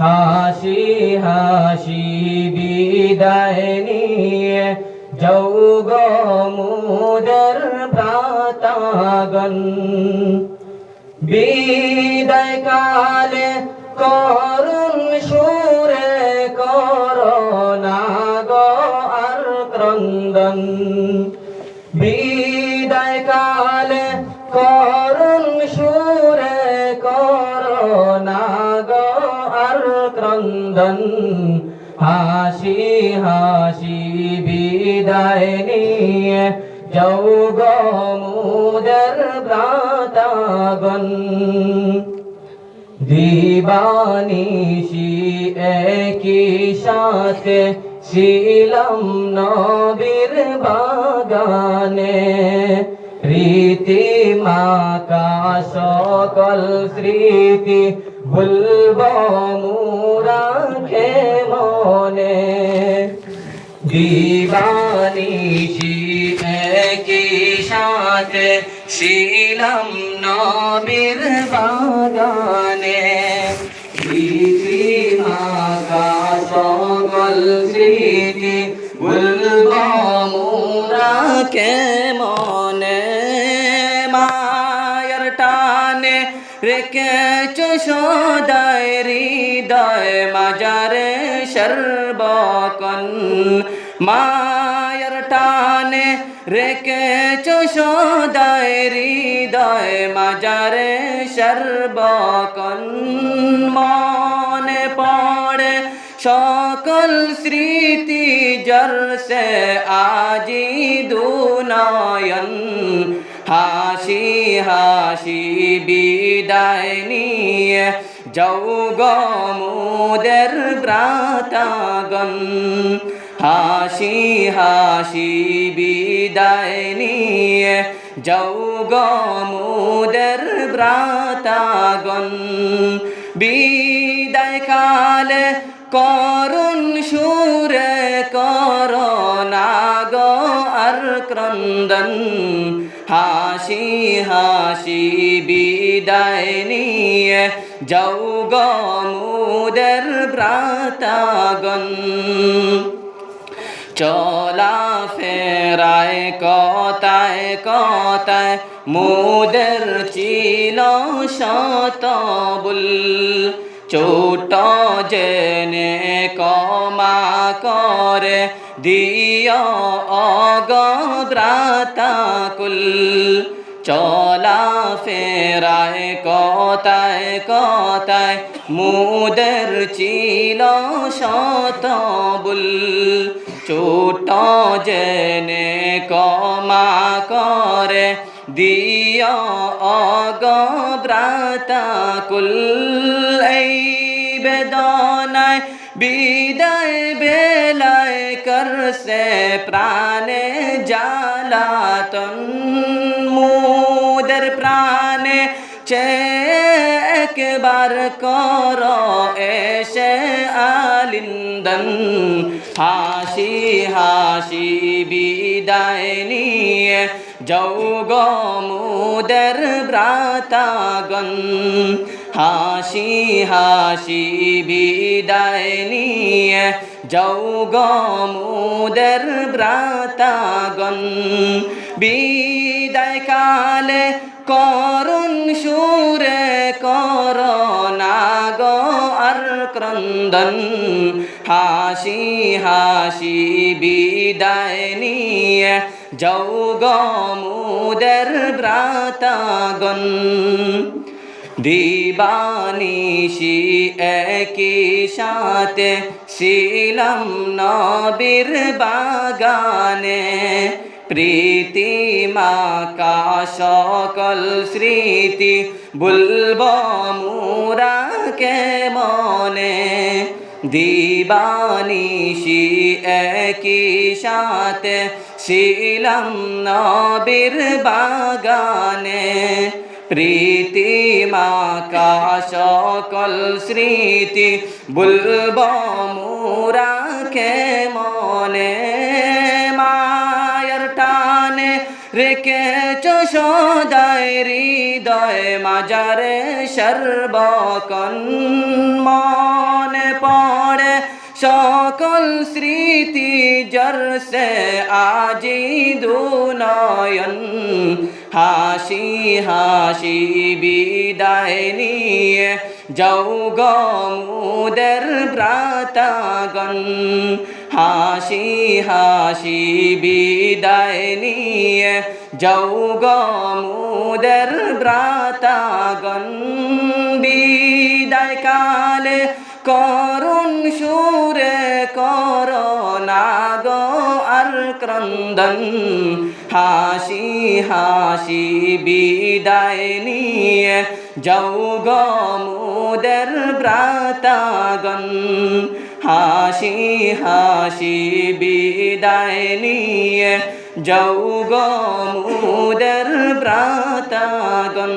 হাসি হাসি বিদায় নিয়ে যৌগ মুদের ভ্রাতাগণ। বিদায় কালে করুণ সুরে করোনা গো আর ক্রন্দন। বিদায় কালে করুণ হাসি হাসি বিদায় নিয়ে যৌগ মুদের ভ্রাতাগণ। দিবানিশি একই সাথে ছিলাম নবীর বাগানে। রীতি মাকা সকল স্মৃতি ভুলব মুরাখে মনে। দিবানিশি একই সাথে ছিলাম নবীর বাগানে। মাকা সকল স্মৃতি বলব মোরা কে মনে। সদায় হৃদয় মাজারে সর্বকন মায়ের টানে রেখেছ সদায় হৃদয় মাজারে সর্বকন মনে পড়ে সকল স্মৃতি জরসে আজি দুনয়ন। হাসি হাসি বিদায় নিয়ে যৌগ মুদের ব্রাতাগণ হাসি হাসি বিদায় নিয়ে যৌগ মুদের ব্রাতাগণ বিদায় কালে করুণ সুরে করোনা গো আর ক্রন্দন। হাসি হাসি বিদায় নিয়ে যৌগ মুদের ব্রাতাগণ চলা ফেরায় কথায় কথায় মুদের চিল শতবুল। ছোট জেনে কমা করে দিয় অগব্রাতাকুল চলা ফেরায় কথায় কথায়, মুদের চিল শতবুল। ছোট জেনে কমা করে দিয় অগব্রাতাকুল এই বেদনায় বিদায় বেলায় করছে প্রাণে জালাতন মুদের প্রাণে। চে একবার কর এসে আলিন্দন, হাসি হাসি বিদায় নিয়ে যৌগ মুদের ব্রাতাগণ হাসি হাসি বিদায় নিয়ে যৌগ মুদের ব্রাতাগণ বিদায় কালে করুণ সুরে করোনা গো আর ক্রন্দন, হাসি হাসি বিদায় নিয়ে যৌগ মুদের ব্রাতাগণ দিবানিশি একই সাথে ছিলাম নবীর বাগানে। প্রীতি মাকা সকল স্মৃতি বলব মুরাকে মনে। দিবানিশি একই সাথে ছিলাম নবীর বাগানে প্রীতি মাকা সকল স্মৃতি বলব মুরাকে মনে, মায়ের টানে রেখেছ সদায় হৃদয় মাজারে সর্বকন মনে পড়ে। সকল স্মৃতি জরসে আজি দুনয়ন। হাসি হাসি বিদায় নিয়ে যৌগ মুদের ভ্রাতাগণ। হাসি হাসি বিদায় নিয়ে যৌগ মুদের ভ্রাতাগণ। বিদায় কালে করুণ সুরে ক্রন্দন। হাসি হাসি বিদায় নিয়ে যৌগ মুদের ভ্রাতাগণ হাসি হাসি বিদায় নিয়ে যৌগ মুদের ভ্রাতাগণ